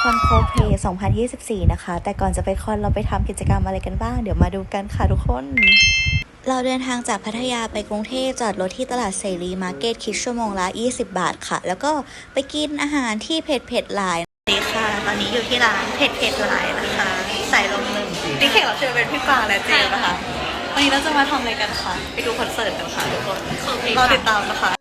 คอนโคเพย์2024 นะคะ แต่ก่อนจะไปคอนเราไปทำกิจกรรมอะไรกันบ้าง เดี๋ยวมาดูกันค่ะทุกคน เราเดินทางจากพัทยาไปกรุงเทพจอดรถที่ตลาดเสรีมาร์เก็ตคิดชั่วโมงละ 20 บาทค่ะ แล้วก็ไปกินอาหารที่เผ็ดเผ็ดหลายสวัสดีค่ะ ตอนนี้อยู่ที่ร้านเผ็ดเผ็ดหลายนะคะ ใส่ลงหนึ่งนี่แขกรับเชิญเป็นพี่ปางและเจมส์นะคะวันนี้เราจะมาทำอะไรกันคะ ไปดูคอนเสิร์ตกันค่ะทุกคนรอติดตามนะคะ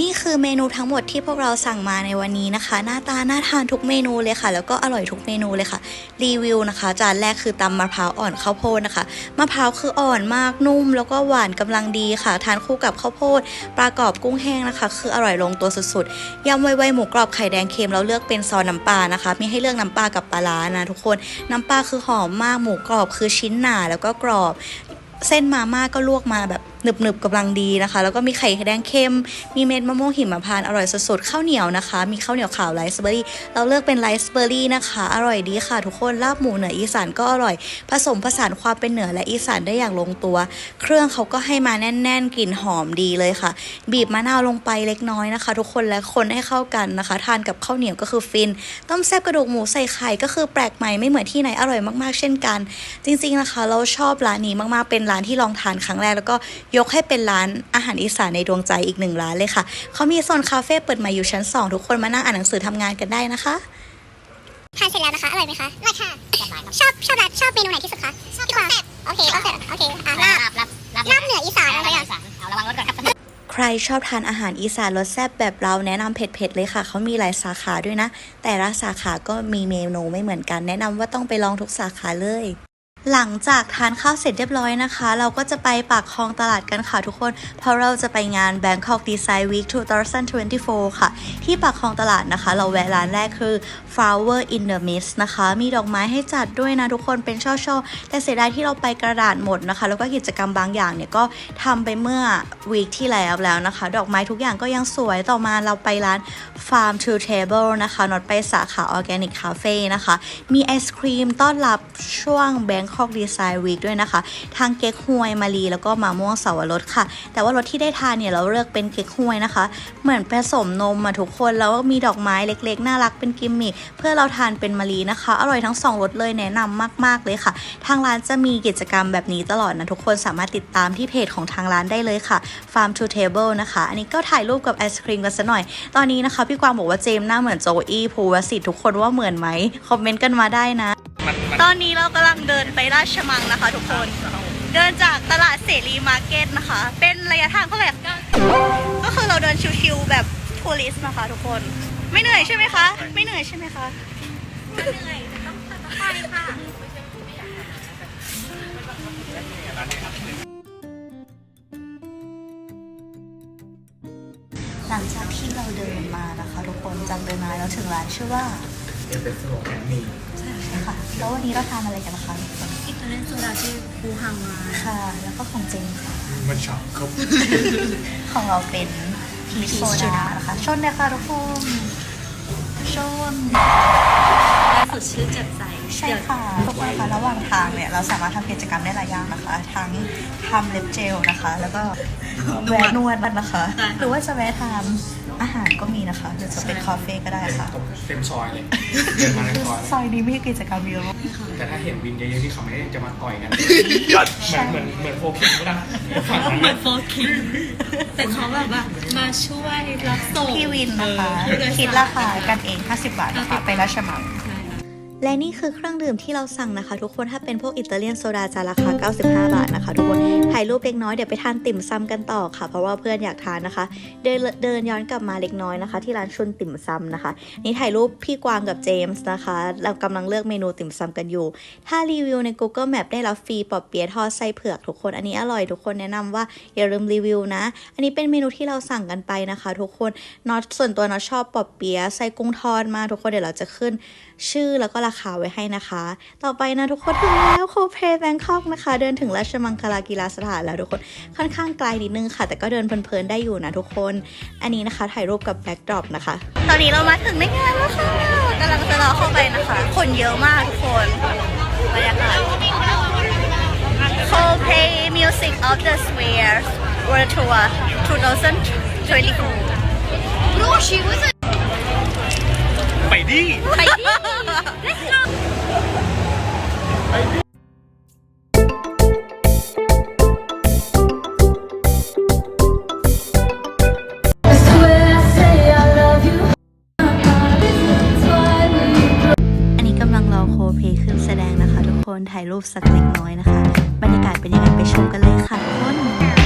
นี่คือเมนูทั้งหมดที่พวกเราสั่งมาในวันนี้นะคะ หน้าตาน่าทานทุกเมนูเลยค่ะ แล้วก็อร่อยทุกเมนูเลยค่ะ รีวิวนะคะ จานแรกคือตำมะพร้าวอ่อนข้าวโพดนะคะมะพร้าวคืออ่อนมากนุ่ม แล้วก็หวานกำลังดีค่ะ ทานคู่กับข้าวโพดปลากรอบกุ้งแห้งนะคะ คืออร่อยลงตัวสุดๆยำไวๆหมูกรอบไข่แดงเค็มเราเลือกเป็นซอสน้ำปลานะคะ มีให้เลือกน้ำปลากับปลาร้านะทุกคนน้ำปลาคือหอมมากหมูกรอบคือชิ้นหนาแล้วก็กรอบ เส้นมาม่าก็ลวกมาแบบ หนึบๆกำลังดีนะคะ แล้วก็มีไข่แดงเค็มมีเม็ดมะม่วงหิมพานต์อร่อยสดๆข้าวเหนียวนะคะ มีข้าวเหนียวขาวไรซ์เบอร์รี่ เราเลือกเป็นไรซ์เบอร์รี่นะคะ อร่อยดีค่ะ ทุกคนลาบหมูเหนืออีสานก็อร่อย ผสมผสานความเป็นเหนือและอีสานได้อย่างลงตัว เครื่องเขาก็ให้มาแน่น ๆกลิ่นหอมดีเลยค่ะ บีบมะนาวลงไปเล็กน้อยนะคะ ทุกคนและคนให้เข้ากันนะคะ ทานกับข้าวเหนียวก็คือฟิน ต้มแซ่บกระดูกหมูใส่ไข่ก็คือแปลกใหม่ไม่เหมือนที่ไหนอร่อยมากๆ เช่นกัน จริง ๆนะคะ เราชอบร้านนี้มากๆเป็นร้านที่ลองทานครั้งแรกแล้วก็ยกให้เป็นร้านอาหารอีสานในดวงใจอีกหนึ่งร้านเลยค่ะเขามีโซนคาเฟ่เปิดใหม่อยู่ชั้นสองทุกคนมานั่งอ่านหนังสือทำงานกันได้นะคะทานเสร็จแล้วนะคะ อร่อยไหมคะอร่อยค่ะชอบชอบร้านชอบเมนูไหนที่สุดคะชอบต้มแซ่บโอเคต้มแซ่บโอเคอะลาบรับรับลาบเหนืออีสานอะไรอย่างเอาระวังรถก่อนครับใครชอบทานอาหารอีสานรสแซ่บแบบเราแนะนำเผ็ดๆเลยค่ะ เขามีหลายสาขาด้วยนะ แต่ละสาขาก็มีเมนูไม่เหมือนกัน แนะนำว่าต้องไปลองทุกสาขาเลย หลังจากทานข้าวเสร็จเรียบร้อยนะคะ เราก็จะไปปากคลองตลาดกันค่ะทุกคน เพราะเราจะไปงาน Bangkok Design Week 2024 ค่ะ ที่ปากคลองตลาดนะคะ เราแวะร้านแรกคือ Flower in the Mist นะคะ มีดอกไม้ให้จัดด้วยนะทุกคนเป็นช่อๆ แต่เสียดายที่เราไปกระดาษหมดนะคะ แล้วก็กิจกรรมบางอย่างเนี่ยก็ทำไปเมื่อวีคที่แล้วแล้วนะคะ ดอกไม้ทุกอย่างก็ยังสวยต่อมาเราไปร้าน Farm to Table นะคะนอตไปสาขา Organic Cafe นะคะ มีไอศครีมต้อนรับช่วง Bangkok Design Week ด้วยนะคะทั้งเก๊กฮวยมารีแล้วก็มะม่วงสาวรสค่ะ แต่ว่ารสที่ได้ทานเนี่ยเราเลือกเป็นเก๊กฮวยนะคะ เหมือนผสมนมมาทุกคนแล้วก็มีดอกไม้เล็กๆ น่ารักเป็นกิมมิคเพื่อเราทานเป็นมะลีนะคะ อร่อยทั้งสองรสเลยแนะนำมาก ๆเลยค่ะ ทางร้านจะมีกิจกรรมแบบนี้ตลอดนะทุกคนสามารถติดตามที่เพจของทางร้านได้เลยค่ะ Farm to Table นะคะ อันนี้ก็ถ่ายรูปกับไอศครีมกันซะหน่อย ตอนนี้นะคะ พี่กวางบอกว่าเจมส์หน้าเหมือนโจอี้ภูวสิทธิ์ทุกคนว่าเหมือนไหมคอมเมนต์กันมาได้นะ ตอนนี้เรากำลังเดินไปราชมังนะคะทุกคน เดินจากตลาดเสรีมาร์เก็ตนะคะ เป็นระยะทางเท่าไหร่ก็คือเราเดินชิวๆแบบทัวริสต์นะคะทุกคน ไม่เหนื่อยใช่ไหมคะ ไม่เหนื่อยใช่ไหมคะหลังจากที่เราเดินมานะคะทุกคนจำเดินมาแล้วถึงร้านชื่อว่าเอสเปรสโซ่แอนนี่ใช่ ค่ะแล้ววันนี้เราทานอะไรกันนะคะทุกคนอิตาเลียนโซดาชื่อคูฮังมาค่ะ แล้วก็ของเจนค่ะมันช็อปครับของเราเป็นพีชโซดานะคะชนเลยค่ะทุกคนชนและสดชื่นแจ่มใสใช่ค่ะทุกคนคะระหว่างทางเนี่ยเราสามารถทำกิจกรรมได้หลายอย่างนะคะ ทั้งทำเล็บเจลนะคะ แล้วก็แวะนวดนะคะ หรือว่าจะแวะทาน อาหารก็มีนะคะหรือจะเป็นคาเฟ่ก็ได้ค่ะ ตรงเต็มซอยเลยเดินมาในซอยซอยนี้มีกิจกรรมเยอะมากแต่ถ้าเห็นวินเยอะๆที่เขาไม่ได้จะมาต่อยกันเหมือนเหมือนเหมือนโฟคิงก็ได้ฝั่งนั้นเหมือน่ะนโฟกิงแต่เขาแบบว่ามาช่วยรับส่งพี่วินนะคะเออคิดราคากันเอง 50 บาทนะคะไปราชมังใช่ค่ะ และนี่คือเครื่องดื่มที่เราสั่งนะคะ ทุกคนถ้าเป็นพวกอิตาเลียนโซดาจะราคา 95 บาทนะคะ ทุกคนถ่ายรูปเล็กน้อยเดี๋ยวไปทานติ่มซำกันต่อค่ะ เพราะว่าเพื่อนอยากทานนะคะ เดินเดินย้อนกลับมาเล็กน้อยนะคะ ที่ร้านชุนติ่มซำนะคะ นี่ถ่ายรูปพี่กวางกับเจมส์นะคะ เรากำลังเลือกเมนูติ่มซำกันอยู่ ถ้ารีวิวใน Google Map ได้รับฟรีปอบเปี๊ยะทอดไส้เผือกทุกคน อันนี้อร่อยทุกคนแนะนำว่าอย่าลืมรีวิวนะ อันนี้เป็นเมนูที่เราสั่งกันไปนะคะ ทุกคนน็อตส่วนตัวน็อตชอบปอบเปี๊ยะไส้กุ้งทอดมากทุกคนเดี๋ยวเราจะขึ้น ชื่อแล้วก็ราคาไว้ให้นะคะ ต่อไปนะทุกคนถึงแล้วโคเพแบงคอกนะคะ เดินถึงราชมังคลากีฬาสถานแล้วทุกคนค่อนข้างไกลนิดนึงค่ะ แต่ก็เดินเพลินๆได้อยู่นะทุกคน อันนี้นะคะถ่ายรูปกับแบ็กดรอปนะคะ ตอนนี้เรามาถึงในงานแล้วค่ะกำลังจะรอเข้าไปนะคะ คนเยอะมากทุกคนบรรยากาศ Coldplay Music of the Sphere World Tour 2024ไป ดิ ไปดิ Let's go อันนี้กำลังรอโคเพขึ้นแสดงนะคะ ทุกคนถ่ายรูปสักเล็กน้อยนะคะ บรรยากาศเป็นยังไงไปชมกันเลยค่ะ